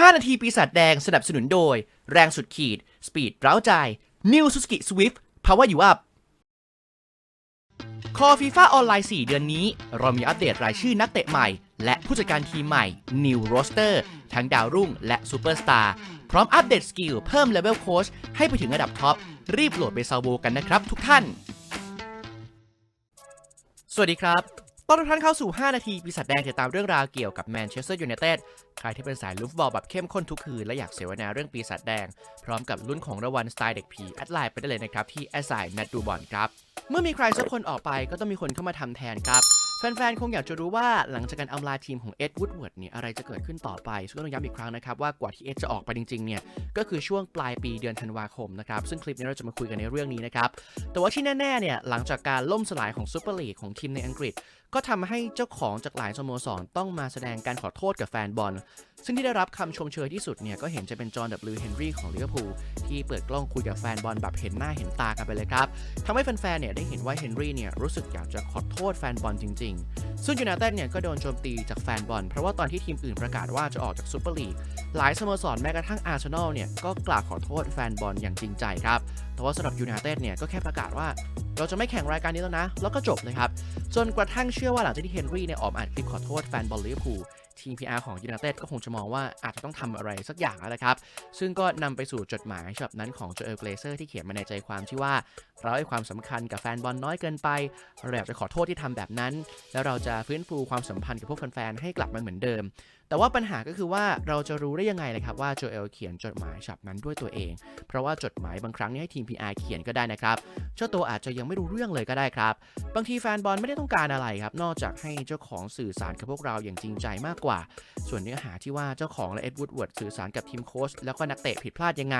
5 นาทีปีศาจแดงสนับสนุนโดย แรงสุดขีด สปีดเร้าใจ New Suzuki Swift Power You Up คอฟีฟ่าออนไลน์ 4 เดือนนี้ เรามีอัปเดตรายชื่อนักเตะใหม่ และผู้จัดการทีมใหม่ New Roster ทั้งดาวรุ่งและซูเปอร์สตาร์พร้อมอัปเดตสกิลเพิ่มเลเวลโค้ชให้ไปถึงระดับท็อป รีบโหลดไปซาวโบกันนะครับทุกท่าน สวัสดีครับ ต้อนรับท่านเข้าสู่ 5 นาที ปีศาจแดงติดตามเรื่องราวเกี่ยวกับแมนเชสเตอร์ยูไนเต็ด ใครที่เป็นสายลูฟบอลแบบเข้มข้นทุกคืน และอยากเสวนาเรื่องปีศาจแดง พร้อมกับลุ้นของรางวัลสไตล์เด็กผี แอดไลน์ไปได้เลยนะครับ ที่แอดไซน์นัดดูบอลครับ เมื่อมีใครสักคนออกไปก็ต้องมีคนเข้ามาทำแทนครับ แฟนๆ คงอยากจะรู้ว่าหลังจากการอำลาทีมของเอ็ดวูดเวิร์ดเนี่ยอะไรจะเกิดขึ้นต่อไป ซึ่งก็ต้องย้ำอีกครั้งนะครับ ว่ากว่าที่เอ็ดจะออกไปจริงๆ เนี่ยก็คือช่วงปลายปีเดือนธันวาคมนะครับ ซึ่งคลิปนี้เราจะมาคุยกันในเรื่องนี้นะครับ แต่ว่าที่แน่ๆ เนี่ยหลังจากการล่มสลายของซูเปอร์ลีกของทีมในอังกฤษ ก็ทำให้เจ้าของจากหลายสโมสรต้องมาแสดงการขอโทษกับแฟนบอล ซึ่งที่ได้รับคำชมเชยที่สุดเนี่ยก็เห็นจะเป็นจอห์นดับลิวเฮนรี่ของลิเวอร์พูลที่เปิดกล้องคุยกับแฟนบอลแบบเห็นหน้าเห็นตากันไปเลยครับทำให้แฟนๆเนี่ยได้เห็นว่าเฮนรี่เนี่ยรู้สึกอยากจะขอโทษแฟนบอลจริง ๆ ซึ่งยูไนเต็ดเนี่ยก็โดนโจมตีจากแฟนบอลเพราะว่าตอนที่ทีมอื่นประกาศว่าจะออกจากซูเปอร์ลีกหลายสโมสรแม้กระทั่งอาร์เซนอลเนี่ยก็กล่าวขอโทษแฟนบอลอย่างจริงใจครับแต่ว่าสำหรับยูไนเต็ดเนี่ยก็แค่ประกาศว่าเราจะไม่แข่งรายการนี้แล้วนะ แล้วก็จบเลยครับ จนกระทั่งเชื่อว่าหลังจากที่เฮนรี่เนี่ยออกมาอัดคลิปขอโทษแฟนบอลลิเวอร์พูล ทีม PR ของยูไนเต็ดก็คงจะมองว่าอาจจะต้องทำอะไรสักอย่างแล้วนะครับ ซึ่งก็นำไปสู่จดหมายฉบับนั้นของโจเอลเกรเซอร์ที่เขียนมาในใจความที่ว่า เราให้ความสำคัญกับแฟนบอลน้อยเกินไป เราอยากจะขอโทษที่ทำแบบนั้น แล้วเราจะฟื้นฟูความสัมพันธ์กับพวกแฟนๆให้กลับมาเหมือนเดิม แต่ว่าปัญหาก็คือว่าเราจะรู้ได้ยังไงเลยครับว่าโจเอลเขียนจดหมายฉบับนั้นด้วยตัวเอง เพราะว่าจดหมายบางครั้งนี่ให้ทีม PR เขียนก็ได้นะครับ เจ้าตัวอาจจะยังไม่รู้เรื่องเลยก็ได้ครับ บางทีแฟนบอลไม่ได้ต้องการอะไรครับ นอกจากให้เจ้าของสื่อสารกับพวกเราอย่างจริงใจมากกว่า ส่วนเนื้อหาที่ว่าเจ้าของและเอ็ดวูดเวิร์ดสื่อสารกับทีมโค้ชแล้วก็นักเตะผิดพลาดยังไง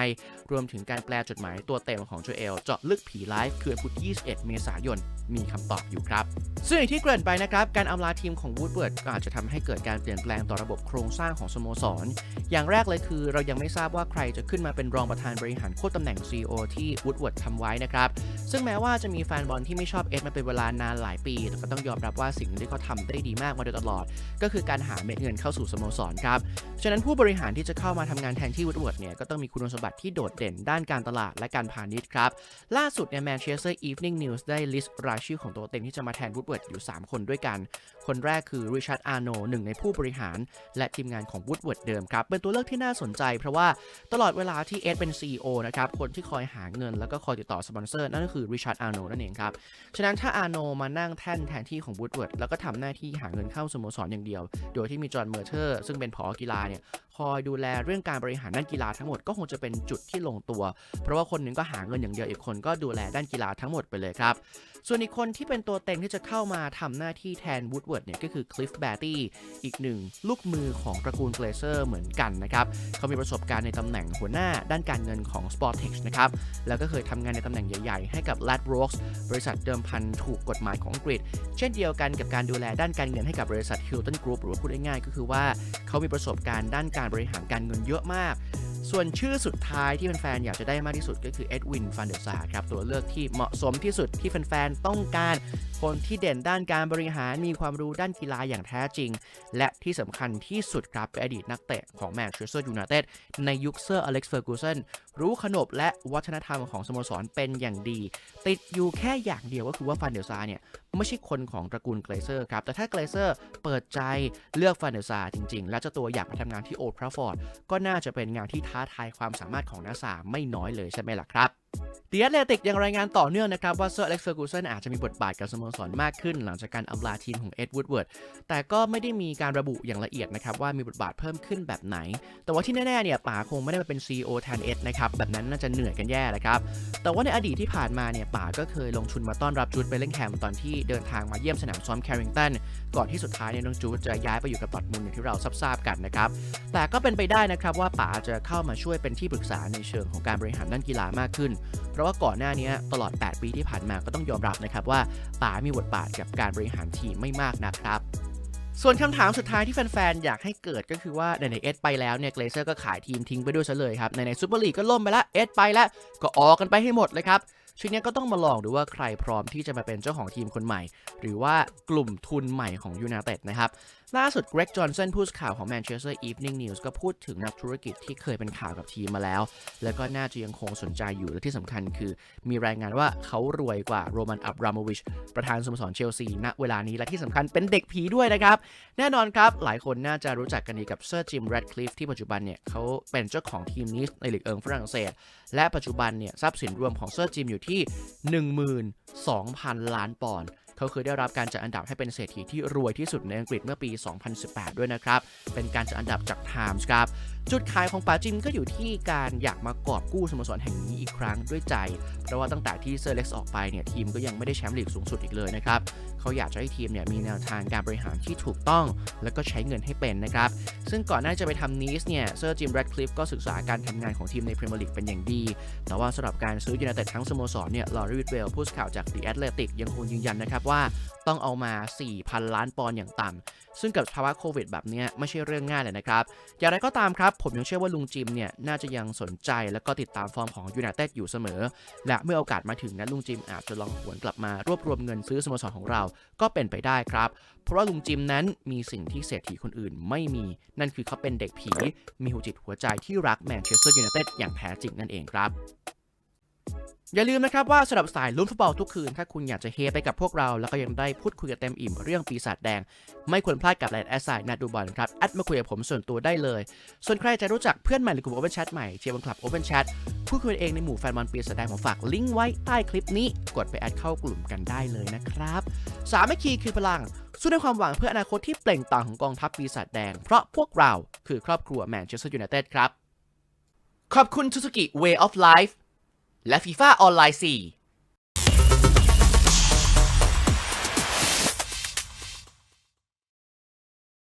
รวมถึงการแปลจดหมายตัวเต็มของโจเอลเจาะลึกผีไลฟ์คืนพุธ21 เมษายน มีคำตอบอยู่ครับซึ่งอย่างที่เกริ่นไปนะครับการอำลาทีมของวูดเวิร์ดก็อาจจะทำให้เกิดการเปลี่ยนแปลงต่อระบบโครงสร้างของสโมสร อย่างแรกเลยคือ เรายังไม่ทราบว่าใครจะขึ้นมาเป็นรองประธานบริหารควบตำแหน่ง CEO ที่วูดเวิร์ดทำไว้นะครับ ซึ่งแม้ว่าจะมีแฟนบอลที่ไม่ชอบเอ็ดมาเป็นเวลานานหลายปี แต่ก็ต้องยอมรับว่าสิ่งที่เขาทำได้ดีมากมาโดยตลอด ก็คือการหาเม็ดเงินเข้าสู่สโมสรครับ ฉะนั้นผู้บริหารที่จะเข้ามาทำงานแทนที่วูดเวิร์ดเนี่ยก็ต้องมีคุณสมบัติที่โดดเด่นด้านการตลาดและการพาณิชย์ครับล่าสุดเนี่ยแมนเชสเตอร์อีฟนิ่งนิวส์ได้ลิสต์รายชื่อของตัวเต็งที่จะมาแทนวูดเวิร์ดอยู่ 3 คนด้วยกัน คนแรกคือริชาร์ดอาร์โนหนึ่งในผู้บริหารและทีมงานของวูดเวิร์ดเดิมครับ เป็นตัวเลือกที่น่าสนใจ เพราะว่าตลอดเวลาที่เอ็ดเป็น CEO นะครับ คนที่คอยหาเงิน แล้วก็คอยติดต่อสปอนเซอร์ นั่นก็คือริชาร์ดอาร์โนนั่นเองครับ ฉะนั้นถ้าอาร์โนมานั่งแท่นแทนที่ของวูดเวิร์ดแล้วก็ทำหน้าที่หาเงินเข้าสโมสรอย่างเดียว โดยที่มีจอห์นเมอร์เทอร์ซึ่งเป็นผอกีฬาเนี่ยคอยดูแลเรื่องการบริหารด้านกีฬาทั้งหมดก็คงจะเป็นจุดที่ลงตัว เพราะว่าคนหนึงก็หาเงินอย่างเดียวอีกคนก็ดูแลด้านกีฬาทั้งหมดไปเลยครับ ส่วนอีกคนที่เป็นตัวเต็งที่จะเข้ามาทำหน้าที่แทนวูดเวิร์ดเนี่ยก็คือคลิฟแบตตี้อีกหนึ่งลูกมือของตระกูลเกรเซอร์เหมือนกันนะครับเขามีประสบการณ์ในตำแหน่งหัวหน้าด้านการเงินของ Sportex นะครับแล้วก็เคยทำงานในตำแหน่งใหญ่ๆ ให้กับ Ladbrokes บริษัทเดิมพันถูกกฎหมายของอังกฤษ เช่นเดียวกันกับการดูแลด้านการเงินให้กับบริษัท Hilton Group หรือว่าพูดง่ายๆก็คือว่าเขามีประสบการณ์ด้านการการบริหารการเงินเยอะมาก ส่วนชื่อสุดท้ายที่แฟนๆอยากจะได้มากที่สุดก็คือเอ็ดวินฟันเดอร์ซาครับตัวเลือกที่เหมาะสมที่สุดที่แฟนๆต้องการ คนที่เด่นด้านการบริหารมีความรู้ด้านกีฬาอย่างแท้จริง และที่สำคัญที่สุดครับเป็นอดีตนักเตะของแมนเชสเตอร์ยูไนเต็ดในยุคเซอร์อเล็กซ์เฟอร์กูสันรู้ขนบและวัฒนธรรมของสโมสรเป็นอย่างดี ติดอยู่แค่อย่างเดียวก็คือว่าฟันเดอร์ซาเนี่ยไม่ใช่คนของตระกูลเกรเซอร์ครับ แต่ถ้าเกรเซอร์เปิดใจเลือกฟันเดอร์ซาจริง ๆ และจ้าตัวอยากมาทำงานที่โอ d ทราฟอร์ดก็น่าจะเป็นงานที่ท้าทายความสามารถของนาซาไม่น้อยเลยใช่ไหมล่ะครับเดีย t เลติกยังรายงานต่อเนื่องนะครับ ว่าเซอร์เล็กซ์เฟอร์กูสันอาจจะมีบทบาทกับสโมสรมากขึ้น หลังจากการอำลาทีมของเอ็ดวูดเวิร์ดแต่ก็ไม่ได้มีการระบุอย่างละเอียดนะครับ ว่ามีบทบาทเพิ่มขึ้นแบบไหน แต่ว่าที่แน่ๆเนี่ยป๋าคงไม่ได้มาเป็น CEO แทนเอ็ดนะครับ แบบนั้นน่าจะเหนื่อยกันแย่เลยครับ แต่ว่าในอดีตที่ผ่านมาเนี่ยป๋าก็เคยลงทุนมาต้อนรับจูดเบลลิงแฮมตอนที่เดินทางมาเยี่ยมสนามซ้อมแคริงตันก่อนที่สุดท้ายเนี่ยน้องจูดจะย้ายไปอยู่กับดอร์ทมุนอย่างที่เราทราบกันนะครับแต่ก็เป็นไปได้นะครับว่าป๋าจะเข้ามาช่วยเป็นที่ปรึกษาในเชิงของการบริหารด้านกีฬามากขึ้นเพราะว่าก่อนหน้านี้ตลอด 8 ปีที่ผ่านมาก็ต้องยอมรับนะครับว่าป๋ามีบทบาทกับการบริหารทีมไม่มากนะครับส่วนคำถามสุดท้ายที่แฟนๆ อยากให้เกิดก็คือว่าในในเอสไปแล้วเนี่ยเกรเซอร์ก็ขายทีมทิ้งไปด้วยซะเลยครับ ในในซูเปอร์ลีกก็ล่มไปล้วเอสไปแล้ว ก็ออกกันไปให้หมดเลยครับทีนี้ก็ต้องมาลองดูว่าใครพร้อมที่จะมาเป็นเจ้าของทีมคนใหม่ หรือว่ากลุ่มทุนใหม่ของยู n นเต็ดนะครับ ล่าสุด Greg Johnson ผู้สื่อข่าวของ Manchester Evening News ก็พูดถึงนักธุรกิจที่เคยเป็นข่าวกับทีมมาแล้ว แล้วก็น่าจะยังคงสนใจอยู่ และที่สำคัญคือ มีรายงานว่าเขารวยกว่าโรมันอับราโมวิชประธานสโมสรเชลซีณเวลานี้และที่สำคัญเป็นเด็กผีด้วยนะครับ แน่นอนครับหลายคนน่าจะรู้จักกันดีกับเซอร์จิมแรดคลิฟที่ปัจจุบันเนี่ยเขาเป็นเจ้าของทีมนิสในลีกเอิงฝรั่งเศส และปัจจุบันเนี่ยทรัพย์สินรวมของเซอร์จิมอยู่ที่ 12,000 ล้านปอนด์ เขาเคยได้รับการจัดอันดับให้เป็นเศรษฐีที่รวยที่สุดในอังกฤษเมื่อปี 2018 ด้วยนะครับ เป็นการจัดอันดับจาก Times ครับ จุดขายของป๋าจิมก็อยู่ที่การอยากมากอบกู้สโมสรแห่งนี้อีกครั้งด้วยใจ เพราะว่าตั้งแต่ที่เซอร์เล็กซ์ออกไปเนี่ยทีมก็ยังไม่ได้แชมป์ลีกสูงสุดอีกเลยนะครับ เขาอยากจะให้ทีมเนี่ยมีแนวทางการบริหารที่ถูกต้อง แล้วก็ใช้เงินให้เป็นนะครับ ซึ่งก่อนหน้าจะไปทำนีสเนี่ยเซอร์จิมแรดคลิฟก็ศึกษาการทำงานของทีมในพรีเมียร์ลีกเป็นอย่างดี แต่ว่าสำหรับการซื้อยูไนเต็ดทั้งสโมสรเนี่ยลอรีวิดเวลผู้สื่อข่าวจาก The Athletic ยังคงยืนยันนะครับว่าต้องเอามา 4,000 ล้านปอนด์อย่างต่ำซึ่งกับภาวะโควิดแบบนี้ไม่ใช่เรื่องง่ายเลยนะครับ อย่างไรก็ตามครับ ผมยังเชื่อว่าลุงจิมเนี่ย น่าจะยังสนใจแล้วก็ติดตามฟอร์มของยูไนเต็ดอยู่เสมอ และเมื่อโอกาสมาถึงนั้นลุงจิมอาจจะลองหวนกลับมารวบรวมเงินซื้อสโมสรของเรา ก็เป็นไปได้ครับ เพราะว่าลุงจิมนั้นมีสิ่งที่เศรษฐีคนอื่นไม่มี นั่นคือเขาเป็นเด็กผี มีหัวจิตหัวใจที่รักแมนเชสเตอร์ยูไนเต็ดอย่างแท้จริงนั่นเองครับ อย่าลืมนะครับว่าสำหรับสายลุ้นฟุตบอลทุกคืน ถ้าคุณอยากจะเฮไปกับพวกเรา แล้วก็ยังได้พูดคุยกันเต็มอิ่มเรื่องปีศาจแดง ไม่ควรพลาดกับแลนด์แอสไซน์นาดูบอลครับแอดมาคุยกับผมส่วนตัวได้เลย ส่วนใครจะรู้จักเพื่อนใหม่หรือกลุ่ม Open Chat ใหม่เชียร์บอลคลับ Open Chat พูดคุยเองในหมู่แฟนบอลปีศาจแดงผมฝากลิงก์ไว้ใต้คลิปนี้ กดไปแอดเข้ากลุ่มกันได้เลยนะครับสามัคคีคือพลังสู้ด้วยความหวังเพื่ออนาคตที่เปล่งปลั่งของกองทัพปีศาจแดง เพราะพวกเราคือครอบครัวแมนเชสเตอร์ยูไนเต็ดครับขอบคุณ Suzuki Way of Life และ FIFA ออนไลน์4